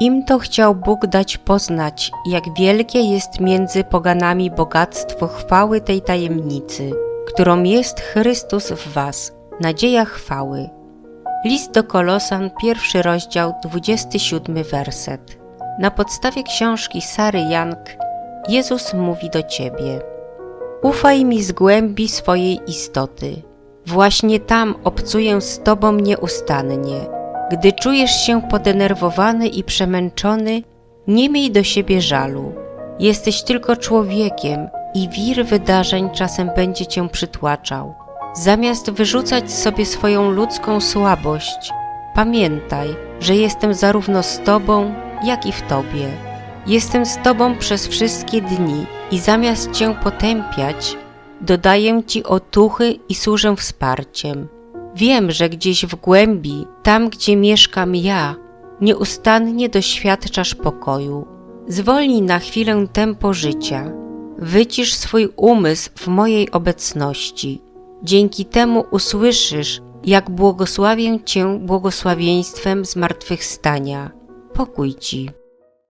Im to chciał Bóg dać poznać, jak wielkie jest między poganami bogactwo chwały tej tajemnicy, którą jest Chrystus w was, nadzieja chwały. List do Kolosan, pierwszy rozdział, 27 werset. Na podstawie książki Sary Young Jezus mówi do ciebie: Ufaj mi z głębi swojej istoty. Właśnie tam obcuję z tobą nieustannie. Gdy czujesz się podenerwowany i przemęczony, nie miej do siebie żalu. Jesteś tylko człowiekiem i wir wydarzeń czasem będzie cię przytłaczał. Zamiast wyrzucać sobie swoją ludzką słabość, pamiętaj, że jestem zarówno z tobą, jak i w tobie. Jestem z tobą przez wszystkie dni i zamiast cię potępiać, dodaję ci otuchy i służę wsparciem. Wiem, że gdzieś w głębi, tam gdzie mieszkam ja, nieustannie doświadczasz pokoju. Zwolnij na chwilę tempo życia. Wycisz swój umysł w mojej obecności. Dzięki temu usłyszysz, jak błogosławię Cię błogosławieństwem zmartwychwstania. Pokój Ci.